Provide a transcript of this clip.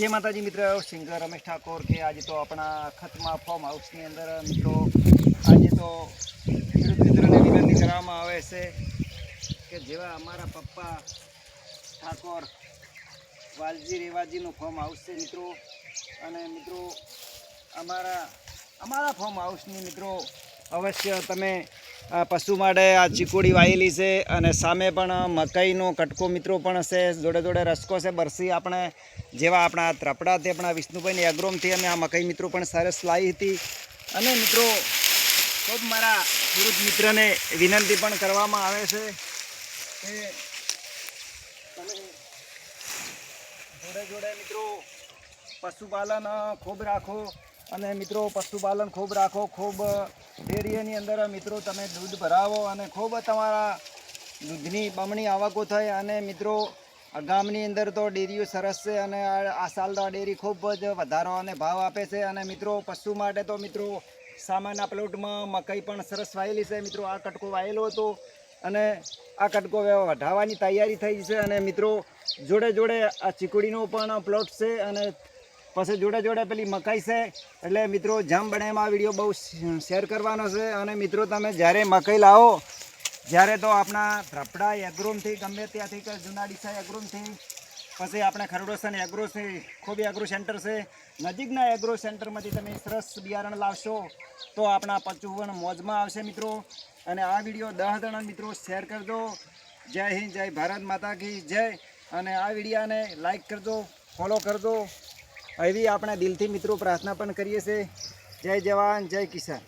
જય માતાજી મિત્ર, સિંગર રમેશ ઠાકોર કે આજે તો આપણા ખતમાં ફોર્મ હાઉસની અંદર, મિત્રો. આજે તો ખેડૂત મિત્રોને વિનંતી કરવામાં આવે છે કે જેવા અમારા પપ્પા ઠાકોર, વાલજી રેવાજીનું ફોર્મ હાઉસ છે, મિત્રો. અને મિત્રો, અમારા અમારા ફોર્મ હાઉસની મિત્રો અવશ્ય તમે પશુ માટે આ ચીકુડી વાયેલી છે અને સામે પણ મકાઈનો કટકો મિત્રો પણ છે જોડે જોડે રસકો છે, બરસી આપણે, જેવા આપણા ત્રપડાથી આપણા વિષ્ણુભાઈની એગ્રોમથી અમે આ મકાઈ મિત્રો પણ સરસ લાવી હતી. અને મિત્રો, ખૂબ મારા ખેડૂત મિત્રને વિનંતી પણ કરવામાં આવે છે કે તમે જોડે જોડે મિત્રો પશુપાલન ખૂબ રાખો. અને મિત્રો, પશુપાલન ખૂબ રાખો, ખૂબ ડેરીની અંદર મિત્રો, તમે દૂધ ભરાવો અને ખૂબ તમારા દૂધની બમણી આવકો થાય અને મિત્રો ગામની અંદર તો ડેરીઓ સરસ છે અને આ આ સાલ તો આ ડેરી ખૂબ જ વધારો અને ભાવ આપે છે અને મિત્રો, પશુ માટે તો મિત્રો સામાન્ય પ્લોટમાં મકાઈ પણ સરસ વાયેલી છે. મિત્રો, આ કટકો વાયેલો હતો અને આ કટકો વઢાવવાની તૈયારી થઈ છે અને મિત્રો જોડે જોડે આ ચીકુડીનો પણ પ્લોટ છે અને પછી જોડે જોડે પેલી મકાઈ છે. એટલે મિત્રો, જામ બને એમાં આ વીડિયો બહુ શેર કરવાનો છે. અને મિત્રો, તમે જ્યારે મકાઈ લાવો, જ્યારે તો આપણા ધ્રપડા એગ્રોમથી ગમે ત્યાંથી કે જૂના ડીસા એગ્રોમથી પછી આપણે ખરડોસન એગ્રો છે, ખૂબ એગ્રો સેન્ટર છે. નજીકના એગ્રો સેન્ટરમાંથી તમે સરસ બિયારણ લાવશો, તો આપણા પચુવન મોજમાં આવશે મિત્રો. અને આ વીડિયો દહ જણા મિત્રો શેર કરજો. જય હિન્દ, જય ભારત માતા કી જય. અને આ વિડીયાને લાઈક કરજો ફોલો કરજો. એવી આપણે દિલથી મિત્રો પ્રાર્થના પણ કરીએ છીએ. જય જવાન જય કિસાન.